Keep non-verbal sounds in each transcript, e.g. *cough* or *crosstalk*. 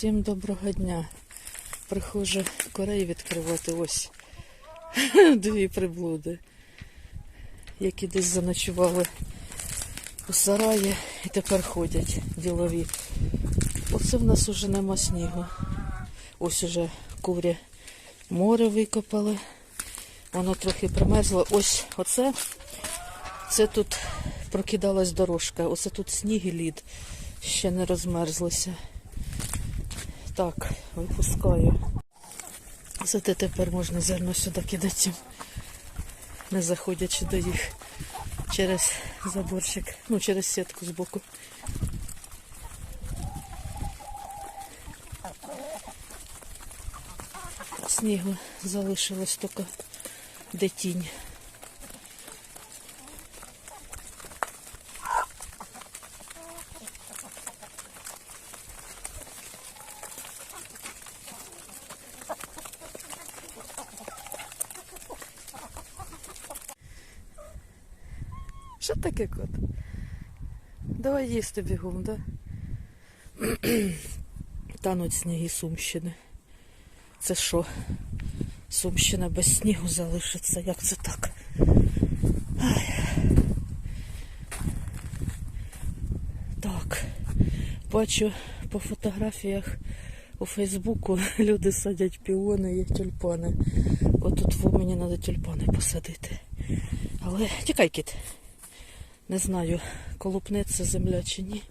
Всім доброго дня. Прихожу корей відкривати ось *laughs* дві приблуди, які десь заночували у сараї і тепер ходять ділові. Оце в нас уже нема снігу. Ось уже курі море викопали. Воно трохи примерзло. Ось оце. Це тут прокидалась дорожка. Оце тут сніг і лід. Ще не розмерзлися. Так, випускаю. Зате тепер можна зерно сюди кидати, не заходячи до їх через заборчик, ну через сітку збоку. Снігу залишилось тільки де тінь. Що таке кот? Давай їсти бігом, да? *clears throat* Тануть сніги Сумщини. Це що? Сумщина без снігу залишиться. Як це так? Ай. Так. Бачу по фотографіях у Фейсбуку *laughs* люди садять піони і тюльпани. Отут мені треба тюльпани посадити. Але тікай, кіт. Не знаю, колупне земля чи ні.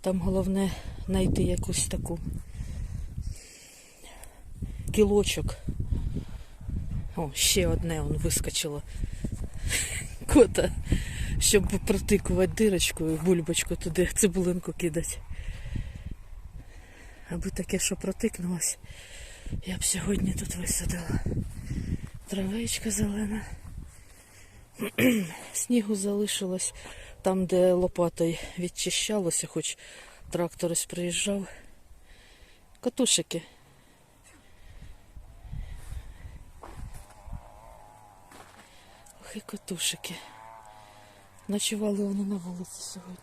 Там головне знайти якусь таку кілочок. О, ще одне он вискочило. *laughs* Кота, щоб протикувати дирочкою, бульбочку туди, цибулинку кидати. Аби таке, що протикнулось, я б сьогодні тут висадила. Травичка зелена. *clears throat* Снігу залишилось там, де лопатою відчищалося, хоч трактор ось приїжджав. Катушики. Ох і катушики. Ночували вони на вулиці сьогодні.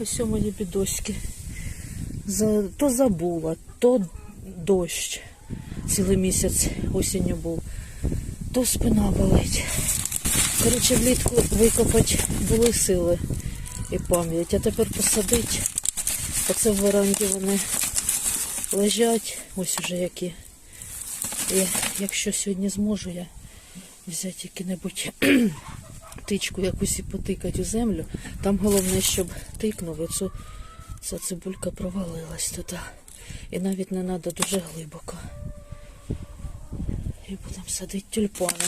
Ось у мої бідоськи. То забула, то дощ. Цілий місяць осінню був то спина болить. Коротше, влітку викопати були сили і пам'ять, а тепер посадить. Оце в веранді вони лежать, ось уже які. І якщо сьогодні зможу я взяти який-небудь *clears throat* тичку якусь і потикати у землю, там головне, щоб тикнув, і цю, ця цибулька провалилась туди. І навіть не треба дуже глибоко. І будемо садити тюльпани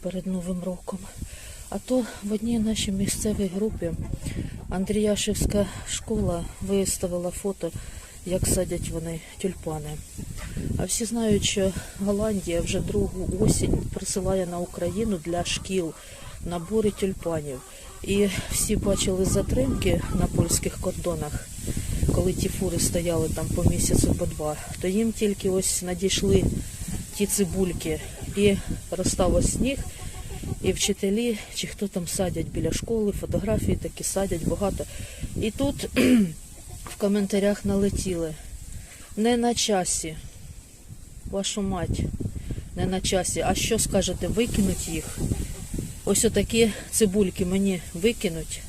перед Новим роком. А то в одній нашій місцевій групі Андріяшевська школа виставила фото, як садять вони тюльпани. А всі знають, що Голландія вже другу осінь присилає на Україну для шкіл набори тюльпанів. І всі бачили затримки на польських кордонах, коли ті фури стояли там по місяцю, по два, то їм тільки ось надійшли ті цибульки і розстав сніг, і вчителі, чи хто там садять біля школи, фотографії такі садять багато. І тут *clears throat* в коментарях налетіли. Не на часі. Вашу мать, не на часі. А що скажете, викинуть їх? Ось отакі цибульки мені викинуть,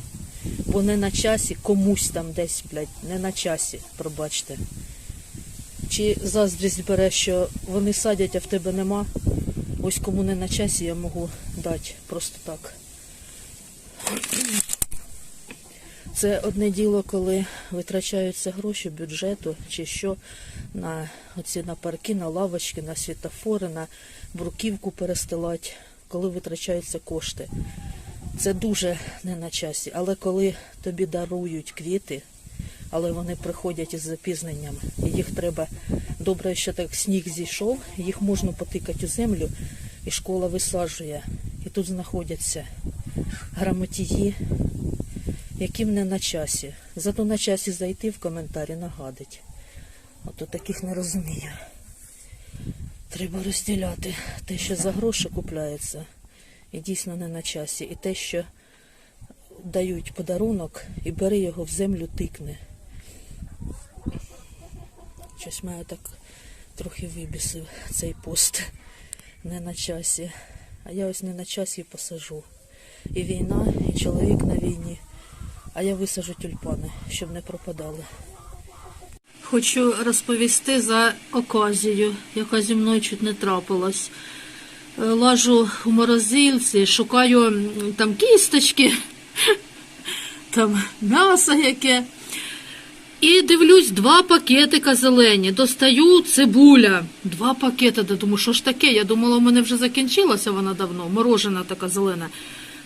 бо не на часі, комусь там десь, блядь, не на часі, пробачте. Чи заздрість бере, що вони садять, а в тебе нема. Ось кому не на часі я можу дати просто так. Це одне діло, коли витрачаються гроші бюджету чи що на оці на парки, на лавочки, на світофори, на бруківку перестилати, коли витрачаються кошти. Це дуже не на часі. Але коли тобі дарують квіти, але вони приходять із запізненням, їх треба добре, що так сніг зійшов, їх можна потикати у землю, і школа висаджує. І тут знаходяться грамотії, яким не на часі. Зато на часі зайти в коментарі нагадить. Ото таких не розумію. Треба розділяти те, що за гроші купляється, і дійсно не на часі, і те, що дають подарунок і бери його в землю тикне. Щось мене так трохи вибісив цей пост. Не на часі. А я ось не на часі посажу. І війна, і чоловік на війні. А я висажу тюльпани, щоб не пропадали. Хочу розповісти за оказію, яка зі мною чуть не трапилась. Е, Лажу у морозильці, шукаю там кісточки, *laughs* там м'ясо яке. І дивлюсь, два пакетика зелені. Достаю цибуля. Два пакети. Думаю, що ж таке? Я думала, у мене вже закінчилася вона давно. Морожена така зелена.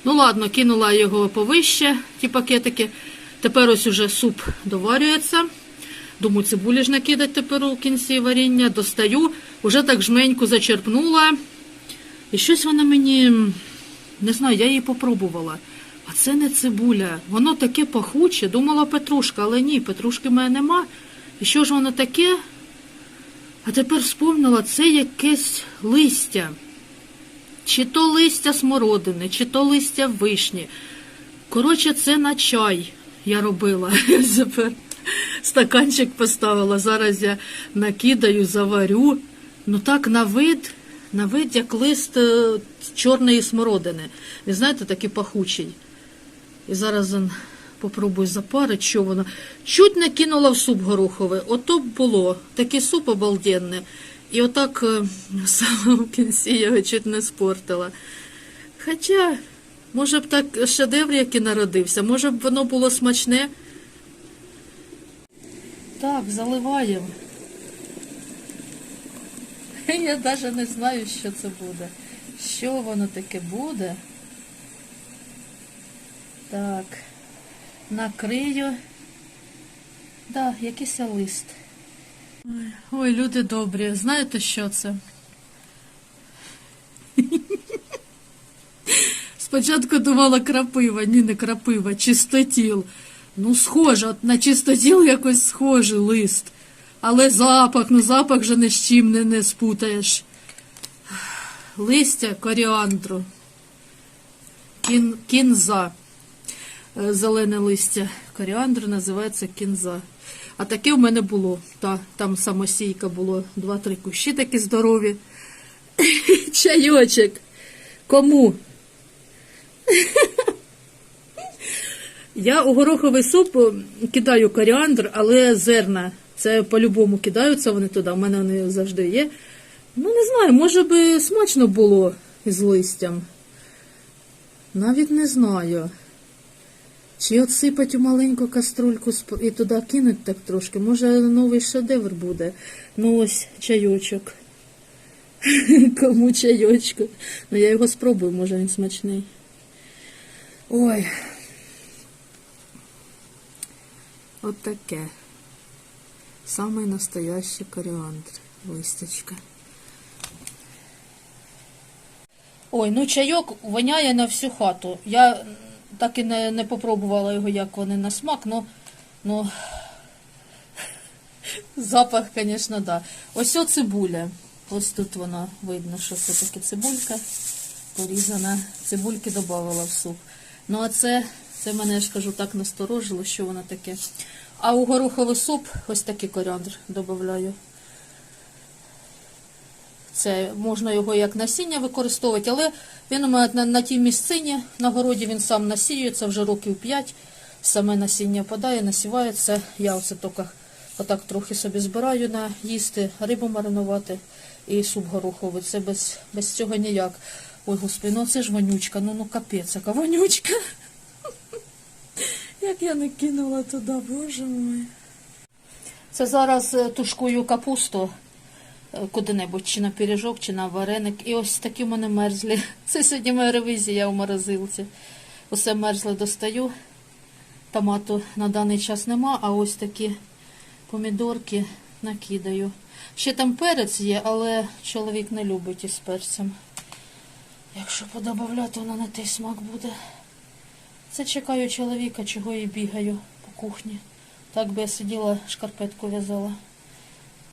Ну ладно, кинула його повище, ті пакетики. Тепер ось уже суп доварюється. Думаю, цибулі ж накидать тепер у кінці варіння. Достаю, уже так жменьку зачерпнула. І щось вона мені, не знаю, я її попробувала. А це не цибуля. Воно таке пахуче. Думала петрушка, але ні, петрушки мене нема. І що ж воно таке? А тепер вспомнила, це якесь листя. Чи то листя смородини, чи то листя вишні. Коротше, це на чай я робила. *laughs* Тепер стаканчик поставила. Зараз я накидаю, заварю. Ну так на вид, на вид як лист е, чорної смородини. Ви знаєте, такий пахучий. І зараз он попробую запарити, що воно. Чуть не кинула в суп гороховий. Ото б було. Такий суп обалденний. І отак е, *laughs* в самому кінці я його чуть не спортила. Хоча, може б так шедевр, який народився, може б воно було смачне. Так, заливаємо. *laughs* Я навіть не знаю, що це буде. Що воно таке буде? Так, накрию. Да, якийсь лист. Ой, люди добрі, знаєте, що це? Спочатку думала крапива, ні, не крапива, чистотіл. Ну, схоже, от на чистотіл якось схожий лист. Але запах, ну запах же ні з чим не, не спутаєш. Листя коріандру. Кін, кінза. Е, Зелене листя коріандру називається кінза. А таке в мене було. Та, там самосійка було, два-три кущі такі здорові. *laughs* Чайочок. Кому? *laughs* Я у гороховий суп кидаю коріандр, але зерна. Це по-любому кидаються вони туди. У мене вони завжди є. Ну, не знаю, може би смачно було із листям. Навіть не знаю. Чи отсипать у маленьку каструльку і туди кинуть так трошки. Може новий шедевр буде. Ну ось чайочок. *laughs* Кому чайочку? Ну я його спробую, може він смачний. Ой. От таке. Самий настоящий коріандр. Листочка. Ой, ну чайок воняє на всю хату. Я так і не, не попробувала його, як вони на смак, ну, ну *laughs* запах, звісно, да. Ось о цибуля. Ось тут вона видно, що це таке цибулька порізана. Цибульки додавала в суп. Ну, а це, це мене, я ж кажу, так насторожило, що воно таке. А у гороховий суп ось такий коріандр додаю. Це можна його як насіння використовувати, але він у мене на, на тій місцині на городі він сам насіюється вже років 5. Саме насіння подає, насівається. Я оце тільки отак трохи собі збираю на їсти, рибу маринувати і суп гороховий. Це без, без цього ніяк. Ой, господи, ну це ж вонючка, ну ну капець, яка вонючка. *laughs* Як я не кинула туди, боже мой. Це зараз е, тушкую капусту куди-небудь, чи на пиріжок, чи на вареник. І ось такі в мене мерзлі. *laughs* Це сьогодні моя ревізія у морозилці. Усе мерзле достаю. Томату на даний час нема, а ось такі помідорки накидаю. Ще там перець є, але чоловік не любить із перцем. Якщо подобавляти, воно не той смак буде. Це чекаю чоловіка, чого і бігаю по кухні. Так би я сиділа, шкарпетку в'язала.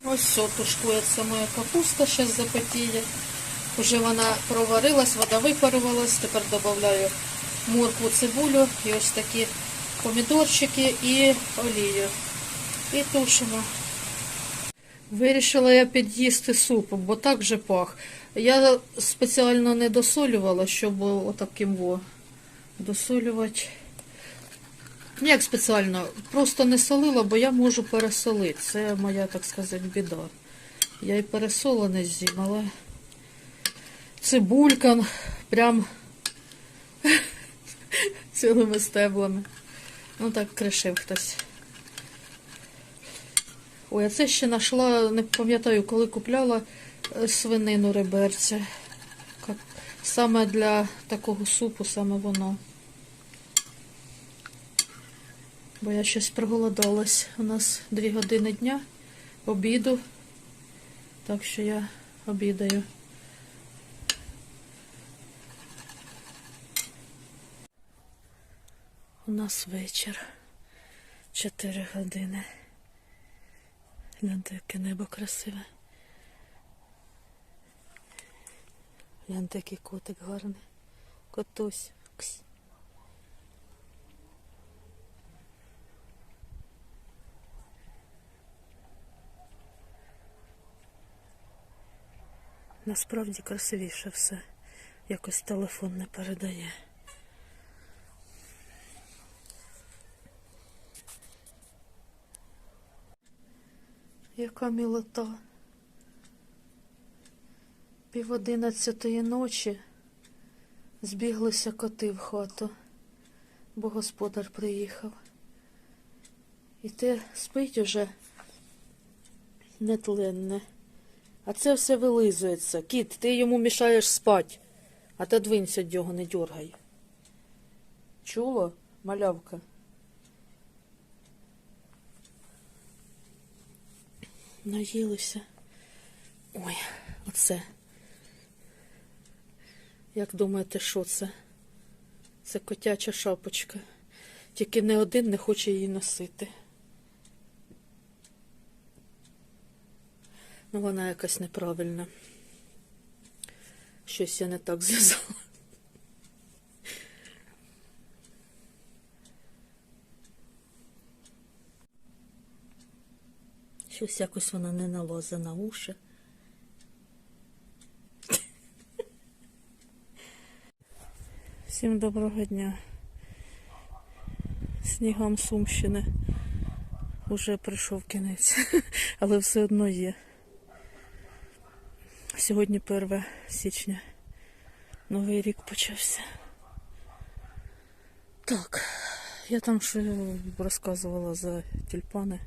Ось все, тушкується моя капуста, зараз запотіє. Уже вона проварилась, вода випарувалась, тепер додаю моркву, цибулю і ось такі помідорчики і олію. І тушимо. Вирішила я під'їсти супу, бо так же пах. Я спеціально не досолювала, щоб отаким во досолювати. Ну, Як спеціально, просто не солила, бо я можу пересолити. Це моя, так сказати, біда. Я і пересолене з'їм, але прям *laughs* цілими стеблами. Ну так кришив хтось. Ой, а це ще знайшла, не пам'ятаю, коли купляла е, свинину реберця. Саме для такого супу, саме воно. Бо я щось проголодалась. У нас дві години дня обіду. Так що я обідаю. У нас вечір. Чотири години. Гляньте, яке небо красиве. Гляньте, який котик гарний. Котусь. Насправді красивіше все. Якось телефон не передає. Яка мілота. Пів одинадцятої ночі збіглися коти в хату, бо господар приїхав. І те спить уже нетленне. А це все вилизується. Кіт, ти йому мішаєш спать. А та двинься від його, не дергай. Чула, малявка? Наїлися. Ой, оце. Як думаєте, що це? Це котяча шапочка. Тільки не один не хоче її носити. Ну, вона якась неправильна. Щось я не так зв'язала. Щось якось вона не налозе на уші. Всім доброго дня. Снігам Сумщини уже прийшов кінець, але все одно є. Сьогодні 1 січня. Новий рік почався. Так, я там ще розказувала за тюльпани.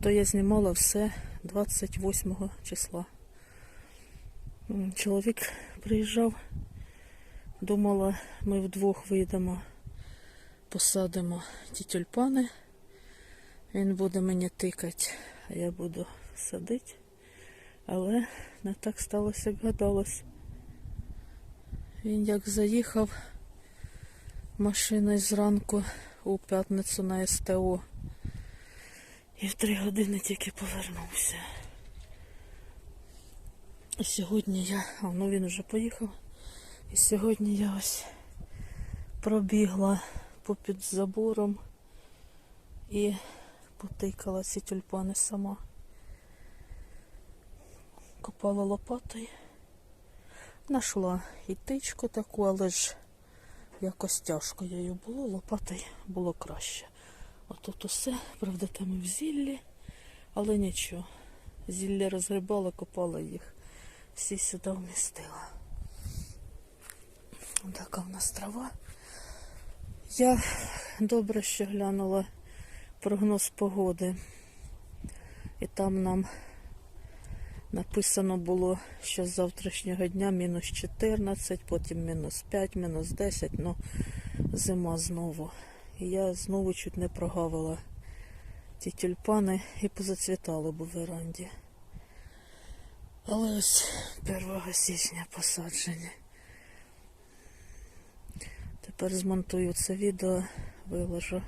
То я знімала все 28 числа. Чоловік приїжджав, думала, ми вдвох вийдемо, посадимо ті тюльпани. Він буде мені тикати, а я буду садити. Але не так сталося, як гадалось. Він як заїхав машиною зранку у п'ятницю на СТО. І в три години тільки повернувся. І сьогодні я, а ну він вже поїхав. І сьогодні я ось пробігла попід забором і потикала ці тюльпани сама. Копала лопатою. Нашла і тичку таку, але ж якось тяжко її було, лопатою було краще. Отут усе, правда, там і в зіллі, але нічого. Зілля розгрібала, копала їх. Всі сюди вмістила. Така в нас трава. Я добре ще глянула прогноз погоди. І там нам написано було, що з завтрашнього дня мінус 14, потім мінус 5, мінус 10, ну зима знову. І я знову чуть не прогавила ті тюльпани і позацвітали б у веранді. Але ось 1 січня посаджені. Тепер змонтую це відео, виложу.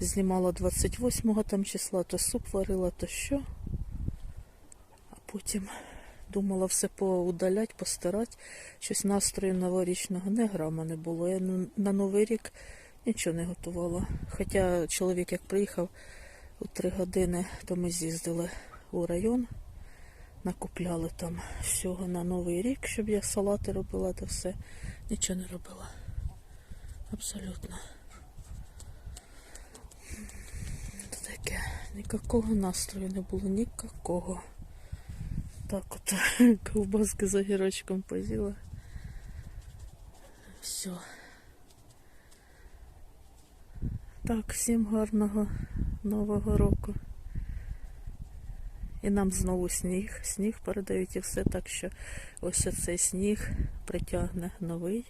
Знімала 28-го там числа, то суп варила, то що. Потім Думала все поудалять, постирати. Щось настрою новорічного не грама не було. Я на Новий рік нічого не готувала. Хоча чоловік як приїхав у три години, то ми з'їздили у район, накупляли там всього на Новий рік, щоб я салати робила, то все. Нічого не робила. Абсолютно. Таке. Ніякого настрою не було, ніякого. Так от *laughs* ковбаски з огірочком позіла. Все. Так, всім гарного Нового року. І нам знову сніг. Сніг передають і все, так що ось оцей сніг притягне новий.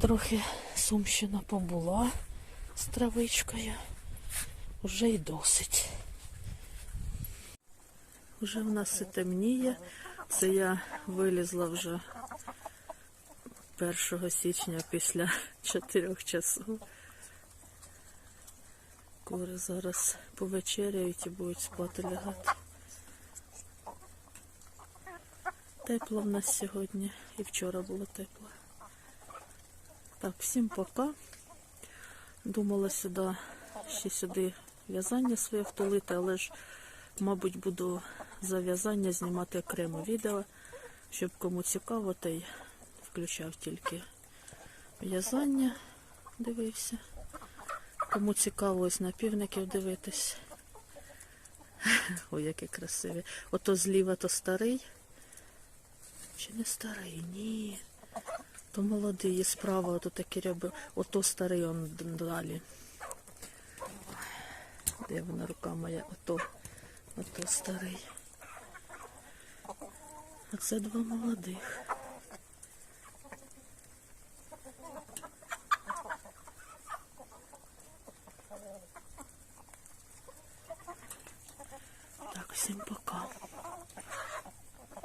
Трохи Сумщина побула з травичкою. Уже й досить. Уже в нас і темніє. Це я вилізла вже 1 січня після 4 часов. Кури зараз повечеряють і будуть спати лягати. Тепло в нас сьогодні і вчора було тепло. Так, всім пока. Думала сюди ще сюди в'язання своє втулити, але ж, мабуть, буду за в'язання знімати окремо відео, щоб кому цікаво, та включав тільки в'язання, дивився. Кому цікаво ось на півників дивитись. Ой, які красиві. Ото зліва то старий. Чи не старий? Ні. То молодий, і справа ото такі ряби. Ото старий он далі. Де вона рука моя? Ото. Ото старий. А це два молодих. Так, всім пока.